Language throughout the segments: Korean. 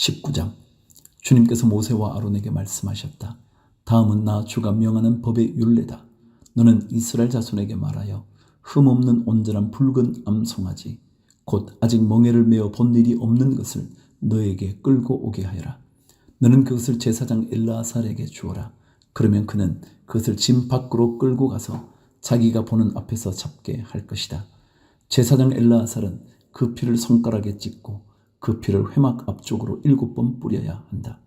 19장 주님께서 모세와 아론에게 말씀하셨다. 다음은 나 주가 명하는 법의 율례다. 너는 이스라엘 자손에게 말하여 흠 없는 온전한 붉은 암송아지 곧 아직 멍에를 메어 본 일이 없는 것을 너에게 끌고 오게 하여라. 너는 그것을 제사장 엘라살에게 주어라. 그러면 그는 그것을 짐 밖으로 끌고 가서 자기가 보는 앞에서 잡게 할 것이다. 제사장 엘라살은 그 피를 손가락에 찍고 그 피를 회막 앞쪽으로 일곱 번 뿌려야 한다.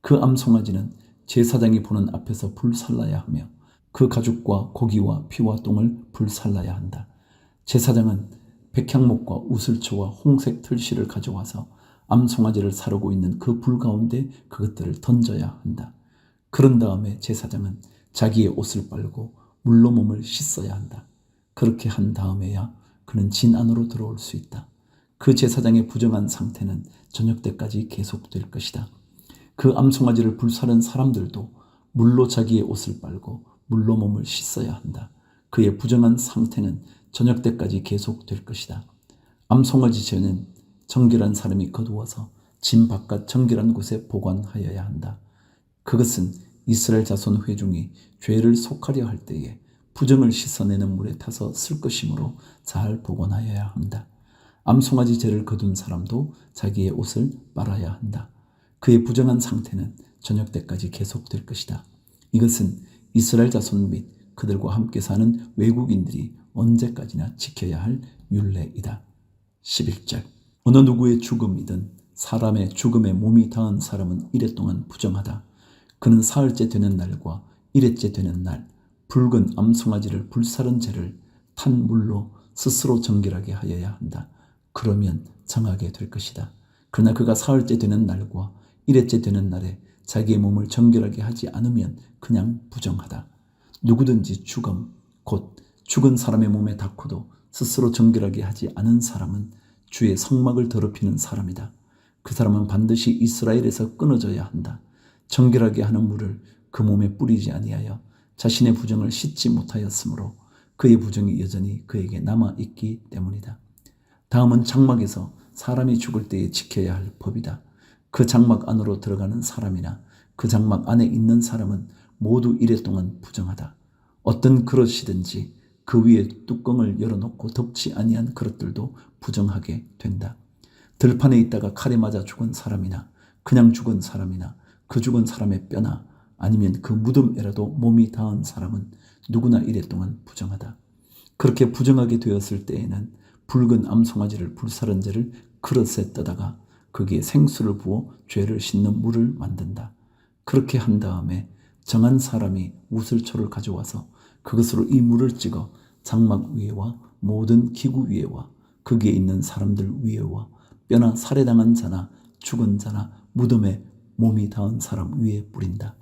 그 암송아지는 제사장이 보는 앞에서 불살라야 하며 그 가죽과 고기와 피와 똥을 불살라야 한다. 제사장은 백향목과 우슬초와 홍색 틀실을 가져와서 암송아지를 사르고 있는 그 불 가운데 그것들을 던져야 한다. 그런 다음에 제사장은 자기의 옷을 빨고 물로 몸을 씻어야 한다. 그렇게 한 다음에야 그는 진 안으로 들어올 수 있다. 그 제사장의 부정한 상태는 저녁 때까지 계속될 것이다. 그 암송아지를 불사른 사람들도 물로 자기의 옷을 빨고 물로 몸을 씻어야 한다. 그의 부정한 상태는 저녁 때까지 계속될 것이다. 암송아지 죄는 정결한 사람이 거두어서 짐 바깥 정결한 곳에 보관하여야 한다. 그것은 이스라엘 자손 회중이 죄를 속하려 할 때에 부정을 씻어내는 물에 타서 쓸 것이므로 잘 보관하여야 한다. 암송아지 죄를 거둔 사람도 자기의 옷을 빨아야 한다. 그의 부정한 상태는 저녁 때까지 계속될 것이다. 이것은 이스라엘 자손 및 그들과 함께 사는 외국인들이 언제까지나 지켜야 할 율례이다. 11절 어느 누구의 죽음이든 사람의 죽음에 몸이 닿은 사람은 이래 동안 부정하다. 그는 사흘째 되는 날과 일회째 되는 날 붉은 암송아지를 불사른 죄를 탄 물로 스스로 정결하게 하여야 한다. 그러면 정하게 될 것이다. 그러나 그가 사흘째 되는 날과 일회째 되는 날에 자기의 몸을 정결하게 하지 않으면 그냥 부정하다. 누구든지 죽음, 곧 죽은 사람의 몸에 닿고도 스스로 정결하게 하지 않은 사람은 주의 성막을 더럽히는 사람이다. 그 사람은 반드시 이스라엘에서 끊어져야 한다. 정결하게 하는 물을 그 몸에 뿌리지 아니하여 자신의 부정을 씻지 못하였으므로 그의 부정이 여전히 그에게 남아 있기 때문이다. 다음은 장막에서 사람이 죽을 때에 지켜야 할 법이다. 그 장막 안으로 들어가는 사람이나 그 장막 안에 있는 사람은 모두 이래 동안 부정하다. 어떤 그릇이든지 그 위에 뚜껑을 열어놓고 덮지 아니한 그릇들도 부정하게 된다. 들판에 있다가 칼에 맞아 죽은 사람이나 그냥 죽은 사람이나 그 죽은 사람의 뼈나 아니면 그 무덤에라도 몸이 닿은 사람은 누구나 이래 동안 부정하다. 그렇게 부정하게 되었을 때에는 붉은 암송아지를 불사른 죄를 그릇에 떠다가 거기에 생수를 부어 죄를 씻는 물을 만든다. 그렇게 한 다음에 정한 사람이 우슬초를 가져와서 그것으로 이 물을 찍어 장막 위에와 모든 기구 위에와 거기에 있는 사람들 위에와 뼈나 살해당한 자나 죽은 자나 무덤에 몸이 닿은 사람 위에 뿌린다.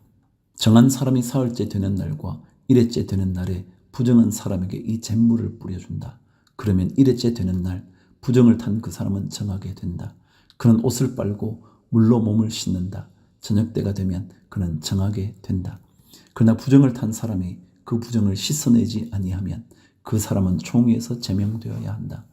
정한 사람이 사흘째 되는 날과 일회째 되는 날에 부정한 사람에게 이 잿물을 뿌려준다. 그러면 일회째 되는 날 부정을 탄 그 사람은 정하게 된다. 그는 옷을 빨고 물로 몸을 씻는다. 저녁 때가 되면 그는 정하게 된다. 그러나 부정을 탄 사람이 그 부정을 씻어내지 아니하면 그 사람은 총회에서 제명되어야 한다.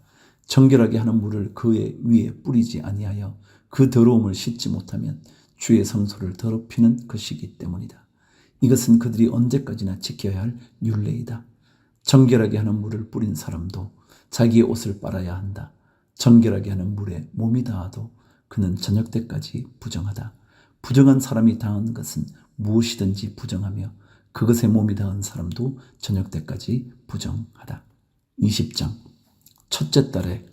정결하게 하는 물을 그의 위에 뿌리지 아니하여 그 더러움을 씻지 못하면 주의 성소를 더럽히는 것이기 때문이다. 이것은 그들이 언제까지나 지켜야 할 율례이다. 정결하게 하는 물을 뿌린 사람도 자기의 옷을 빨아야 한다. 정결하게 하는 물에 몸이 닿아도 그는 저녁 때까지 부정하다. 부정한 사람이 당한 것은 무엇이든지 부정하며 그것에 몸이 닿은 사람도 저녁 때까지 부정하다. 20장 첫째 달에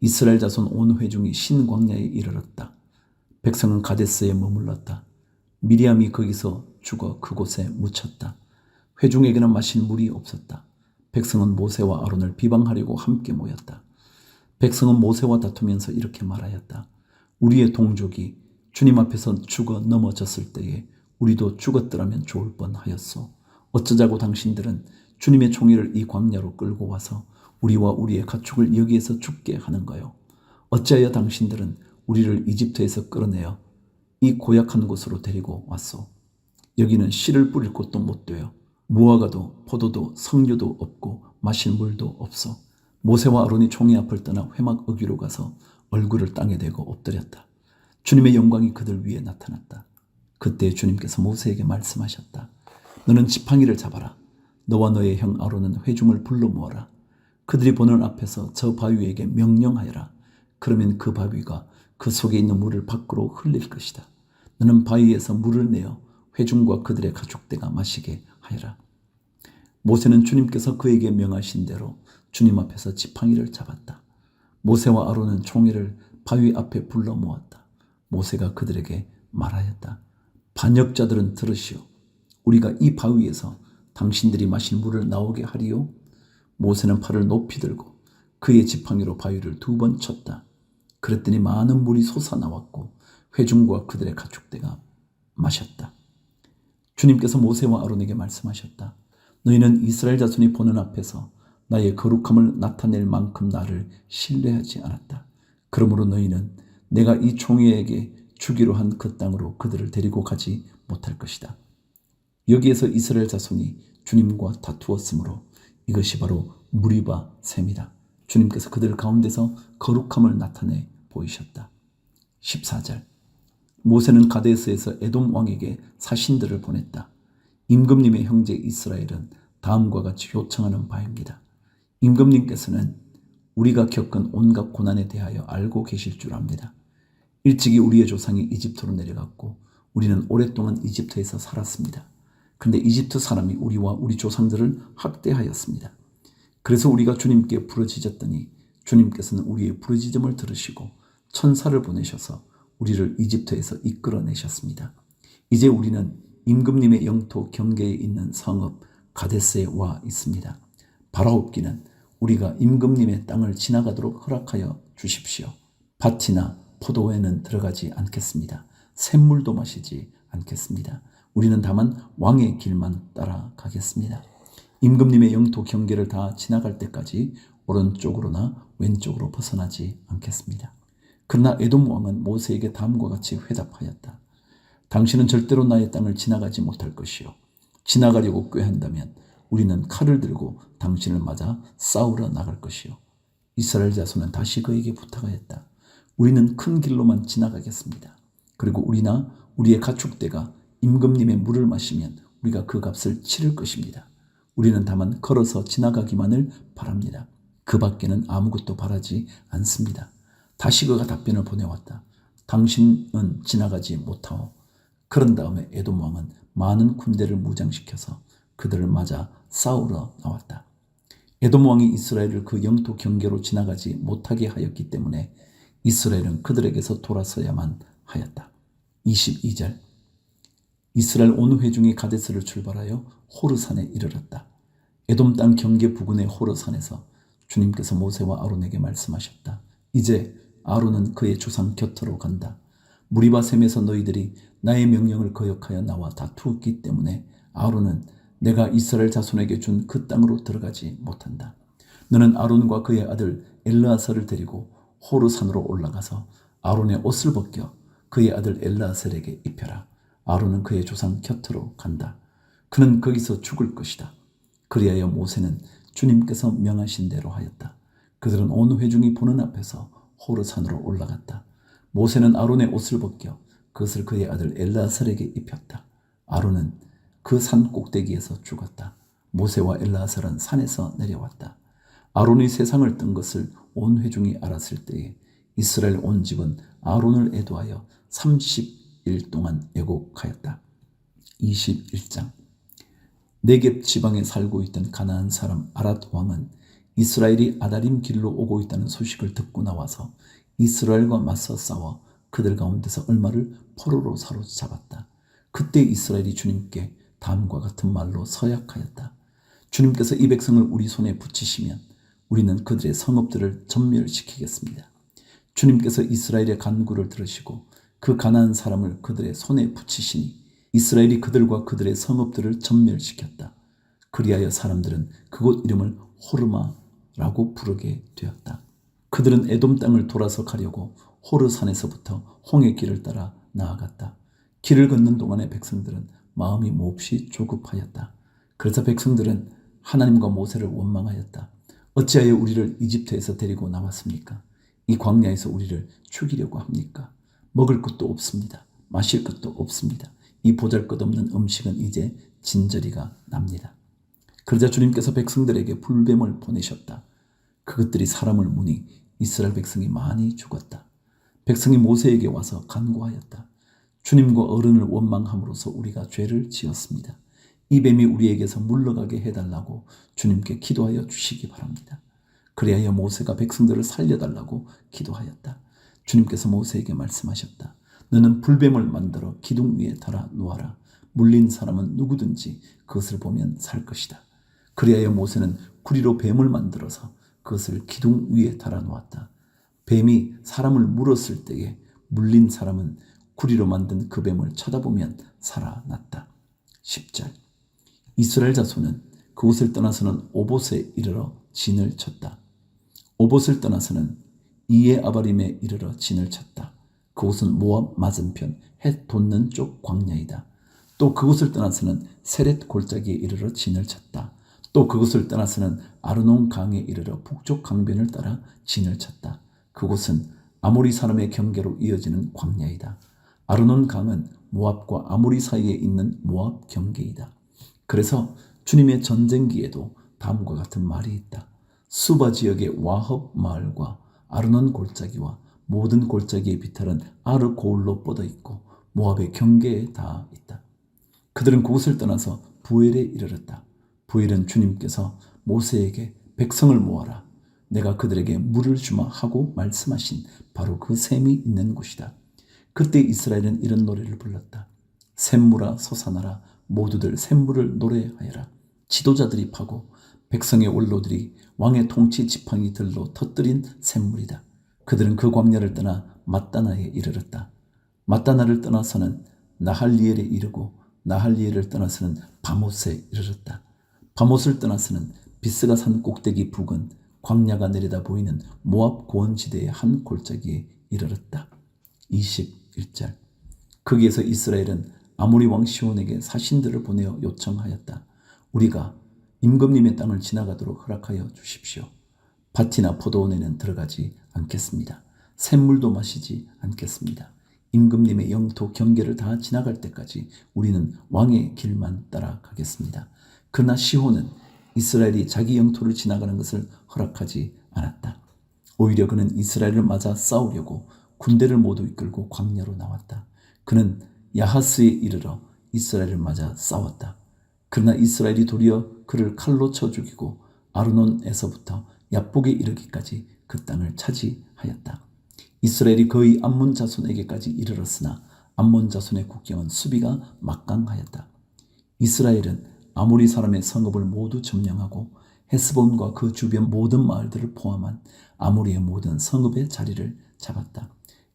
이스라엘 자손 온 회중이 신광야에 이르렀다. 백성은 가데스에 머물렀다. 미리암이 거기서 죽어 그곳에 묻혔다. 회중에게는 마실 물이 없었다. 백성은 모세와 아론을 비방하려고 함께 모였다. 백성은 모세와 다투면서 이렇게 말하였다. 우리의 동족이 주님 앞에서 죽어 넘어졌을 때에 우리도 죽었더라면 좋을 뻔하였소. 어쩌자고 당신들은 주님의 총애를 이 광야로 끌고 와서 우리와 우리의 가축을 여기에서 죽게 하는 거요. 어찌하여 당신들은 우리를 이집트에서 끌어내어 이 고약한 곳으로 데리고 왔소. 여기는 씨를 뿌릴 곳도 못 돼요. 무화과도 포도도 석류도 없고 마실 물도 없어. 모세와 아론이 총의 앞을 떠나 회막 어귀로 가서 얼굴을 땅에 대고 엎드렸다. 주님의 영광이 그들 위에 나타났다. 그때 주님께서 모세에게 말씀하셨다. 너는 지팡이를 잡아라. 너와 너의 형 아론은 회중을 불러 모아라. 그들이 보는 앞에서 저 바위에게 명령하여라. 그러면 그 바위가 그 속에 있는 물을 밖으로 흘릴 것이다. 너는 바위에서 물을 내어 회중과 그들의 가족대가 마시게 하여라. 모세는 주님께서 그에게 명하신 대로 주님 앞에서 지팡이를 잡았다. 모세와 아론은 총회를 바위 앞에 불러 모았다. 모세가 그들에게 말하였다. 반역자들은 들으시오. 우리가 이 바위에서 당신들이 마신 물을 나오게 하리요. 모세는 팔을 높이 들고 그의 지팡이로 바위를 두 번 쳤다. 그랬더니 많은 물이 솟아나왔고 회중과 그들의 가축대가 마셨다. 주님께서 모세와 아론에게 말씀하셨다. 너희는 이스라엘 자손이 보는 앞에서 나의 거룩함을 나타낼 만큼 나를 신뢰하지 않았다. 그러므로 너희는 내가 이 총회에게 주기로 한 그 땅으로 그들을 데리고 가지 못할 것이다. 여기에서 이스라엘 자손이 주님과 다투었으므로 이것이 바로 무리바 셈이다. 주님께서 그들 가운데서 거룩함을 나타내 보이셨다. 14절 모세는 가데스에서 에돔 왕에게 사신들을 보냈다. 임금님의 형제 이스라엘은 다음과 같이 요청하는 바입니다. 임금님께서는 우리가 겪은 온갖 고난에 대하여 알고 계실 줄 압니다. 일찍이 우리의 조상이 이집트로 내려갔고 우리는 오랫동안 이집트에서 살았습니다. 근데 이집트 사람이 우리와 우리 조상들을 학대하였습니다. 그래서 우리가 주님께 부르짖었더니 주님께서는 우리의 부르짖음을 들으시고 천사를 보내셔서 우리를 이집트에서 이끌어내셨습니다. 이제 우리는 임금님의 영토 경계에 있는 성읍 가데스에 와 있습니다. 바라옵기는 우리가 임금님의 땅을 지나가도록 허락하여 주십시오. 밭이나 포도에는 들어가지 않겠습니다. 샘물도 마시지 않겠습니다. 우리는 다만 왕의 길만 따라가겠습니다. 임금님의 영토 경계를 다 지나갈 때까지 오른쪽으로나 왼쪽으로 벗어나지 않겠습니다. 그러나 에돔 왕은 모세에게 다음과 같이 회답하였다. 당신은 절대로 나의 땅을 지나가지 못할 것이요. 지나가려고 꾀한다면 우리는 칼을 들고 당신을 맞아 싸우러 나갈 것이요. 이스라엘 자손은 다시 그에게 부탁하였다. 우리는 큰 길로만 지나가겠습니다. 그리고 우리나 우리의 가축대가 임금님의 물을 마시면 우리가 그 값을 치를 것입니다. 우리는 다만 걸어서 지나가기만을 바랍니다. 그 밖에는 아무것도 바라지 않습니다. 다시 그가 답변을 보내왔다. 당신은 지나가지 못하오. 그런 다음에 에돔 왕은 많은 군대를 무장시켜서 그들을 맞아 싸우러 나왔다. 에돔 왕이 이스라엘을 그 영토 경계로 지나가지 못하게 하였기 때문에 이스라엘은 그들에게서 돌아서야만 하였다. 22절 이스라엘 온 회중이 가데스를 출발하여 호르산에 이르렀다. 에돔 땅 경계 부근의 호르산에서 주님께서 모세와 아론에게 말씀하셨다. 이제 아론은 그의 조상 곁으로 간다. 무리바셈에서 너희들이 나의 명령을 거역하여 나와 다투었기 때문에 아론은 내가 이스라엘 자손에게 준 그 땅으로 들어가지 못한다. 너는 아론과 그의 아들 엘르아설을 데리고 호르산으로 올라가서 아론의 옷을 벗겨 그의 아들 엘르아셀에게 입혀라. 아론은 그의 조상 곁으로 간다. 그는 거기서 죽을 것이다. 그리하여 모세는 주님께서 명하신 대로 하였다. 그들은 온 회중이 보는 앞에서 호르산으로 올라갔다. 모세는 아론의 옷을 벗겨 그것을 그의 아들 엘라설에게 입혔다. 아론은 그 산 꼭대기에서 죽었다. 모세와 엘라설은 산에서 내려왔다. 아론이 세상을 뜬 것을 온 회중이 알았을 때에 이스라엘 온 집은 아론을 애도하여 30일 동안 애곡하였다. 21장 네겝 지방에 살고 있던 가나안 사람 아랏 왕은 이스라엘이 아다림 길로 오고 있다는 소식을 듣고 나와서 이스라엘과 맞서 싸워 그들 가운데서 얼마를 포로로 사로잡았다. 그때 이스라엘이 주님께 다음과 같은 말로 서약하였다. 주님께서 이 백성을 우리 손에 붙이시면 우리는 그들의 성읍들을 전멸시키겠습니다. 주님께서 이스라엘의 간구를 들으시고 그 가난한 사람을 그들의 손에 붙이시니 이스라엘이 그들과 그들의 성읍들을 전멸시켰다. 그리하여 사람들은 그곳 이름을 호르마 라고 부르게 되었다. 그들은 에돔 땅을 돌아서 가려고 호르산에서부터 홍해 길을 따라 나아갔다. 길을 걷는 동안에 백성들은 마음이 몹시 조급하였다. 그래서 백성들은 하나님과 모세를 원망하였다. 어찌하여 우리를 이집트에서 데리고 나왔습니까? 이 광야에서 우리를 죽이려고 합니까? 먹을 것도 없습니다. 마실 것도 없습니다. 이 보잘것없는 음식은 이제 진저리가 납니다. 그러자 주님께서 백성들에게 불뱀을 보내셨다. 그것들이 사람을 무니 이스라엘 백성이 많이 죽었다. 백성이 모세에게 와서 간구하였다. 주님과 어른을 원망함으로써 우리가 죄를 지었습니다. 이 뱀이 우리에게서 물러가게 해달라고 주님께 기도하여 주시기 바랍니다. 그리하여 모세가 백성들을 살려달라고 기도하였다. 주님께서 모세에게 말씀하셨다. 너는 불뱀을 만들어 기둥 위에 달아 놓아라. 물린 사람은 누구든지 그것을 보면 살 것이다. 그리하여 모세는 구리로 뱀을 만들어서 그것을 기둥 위에 달아 놓았다. 뱀이 사람을 물었을 때에 물린 사람은 구리로 만든 그 뱀을 쳐다보면 살아났다. 10절 이스라엘 자손은 그곳을 떠나서는 오봇에 이르러 진을 쳤다. 오봇을 떠나서는 이에 아바림에 이르러 진을 쳤다. 그곳은 모압 맞은편 해 돋는 쪽 광야이다. 또 그곳을 떠나서는 세렛 골짜기에 이르러 진을 쳤다. 또 그곳을 떠나서는 아르논 강에 이르러 북쪽 강변을 따라 진을 쳤다. 그곳은 아모리 사람의 경계로 이어지는 광야이다. 아르논 강은 모압과 아모리 사이에 있는 모압 경계이다. 그래서 주님의 전쟁기에도 다음과 같은 말이 있다. 수바 지역의 와헙 마을과 아르논 골짜기와 모든 골짜기의 비탈은 아르 고울로 뻗어 있고 모압의 경계에 다 있다. 그들은 그곳을 떠나서 부엘에 이르렀다. 부엘은 주님께서 모세에게 백성을 모아라. 내가 그들에게 물을 주마 하고 말씀하신 바로 그 샘이 있는 곳이다. 그때 이스라엘은 이런 노래를 불렀다. 샘물아 솟아나라 모두들 샘물을 노래하여라. 지도자들이 파고 백성의 원로들이 왕의 통치 지팡이 들로 터뜨린 샘물이다. 그들은 그 광야를 떠나 마따나에 이르렀다. 마따나를 떠나서는 나할리엘에 이르고 나할리엘을 떠나서는 바못에 이르렀다. 바못을 떠나서는 비스가 산 꼭대기 북은 광야가 내려다 보이는 모압 고원지대의 한 골짜기에 이르렀다. 21절 거기에서 이스라엘은 아모리 왕 시온에게 사신들을 보내어 요청하였다. 우리가 임금님의 땅을 지나가도록 허락하여 주십시오. 밭이나 포도원에는 들어가지 않겠습니다. 샘물도 마시지 않겠습니다. 임금님의 영토 경계를 다 지나갈 때까지 우리는 왕의 길만 따라가겠습니다. 그러나 시호는 이스라엘이 자기 영토를 지나가는 것을 허락하지 않았다. 오히려 그는 이스라엘을 맞아 싸우려고 군대를 모두 이끌고 광야로 나왔다. 그는 야하스에 이르러 이스라엘을 맞아 싸웠다. 그러나 이스라엘이 도리어 그를 칼로 쳐 죽이고 아르논에서부터 야복에 이르기까지 그 땅을 차지하였다. 이스라엘이 거의 암몬 자손에게까지 이르렀으나 암몬 자손의 국경은 수비가 막강하였다. 이스라엘은 아모리 사람의 성읍을 모두 점령하고 헤스본과 그 주변 모든 마을들을 포함한 아모리의 모든 성읍의 자리를 잡았다.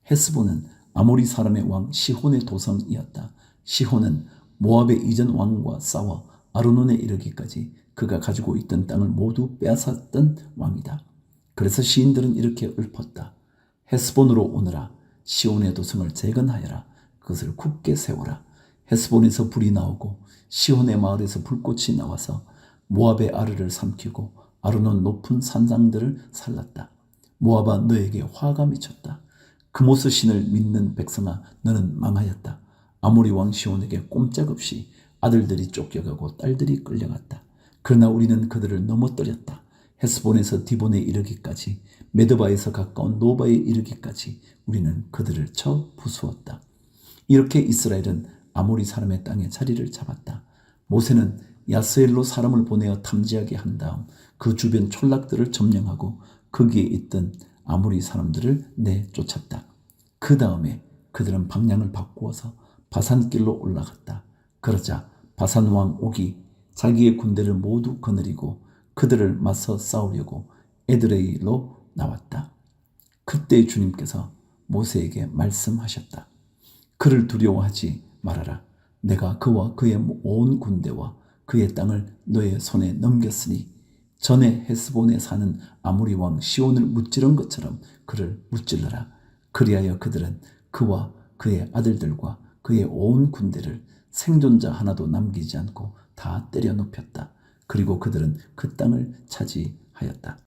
헤스본은 아모리 사람의 왕 시혼의 도성이었다. 시혼은 모압의 이전 왕과 싸워 아르논에 이르기까지 그가 가지고 있던 땅을 모두 빼앗았던 왕이다. 그래서 시인들은 이렇게 읊었다. 헤스본으로 오너라. 시온의 도성을 재건하여라. 그것을 굳게 세워라. 헤스본에서 불이 나오고 시온의 마을에서 불꽃이 나와서 모압의 아르를 삼키고 아르논 높은 산상들을 살랐다. 모압아 너에게 화가 미쳤다. 그모스 신을 믿는 백성아 너는 망하였다. 아모리 왕 시온에게 꼼짝없이 아들들이 쫓겨가고 딸들이 끌려갔다. 그러나 우리는 그들을 넘어뜨렸다. 헤스본에서 디본에 이르기까지 메드바에서 가까운 노바에 이르기까지 우리는 그들을 쳐 부수었다. 이렇게 이스라엘은 아모리 사람의 땅에 자리를 잡았다. 모세는 야스엘로 사람을 보내어 탐지하게 한 다음 그 주변 촌락들을 점령하고 거기에 있던 아모리 사람들을 내쫓았다. 그 다음에 그들은 방향을 바꾸어서 바산길로 올라갔다. 그러자 바산 왕 옥이 자기의 군대를 모두 거느리고 그들을 맞서 싸우려고 에드레이로 나왔다. 그때 주님께서 모세에게 말씀하셨다. 그를 두려워하지 말아라. 내가 그와 그의 온 군대와 그의 땅을 너의 손에 넘겼으니 전에 헤스본에 사는 아무리 왕 시온을 무찌른 것처럼 그를 무찔러라. 그리하여 그들은 그와 그의 아들들과 그의 온 군대를 생존자 하나도 남기지 않고 다 때려 눕혔다. 그리고 그들은 그 땅을 차지하였다.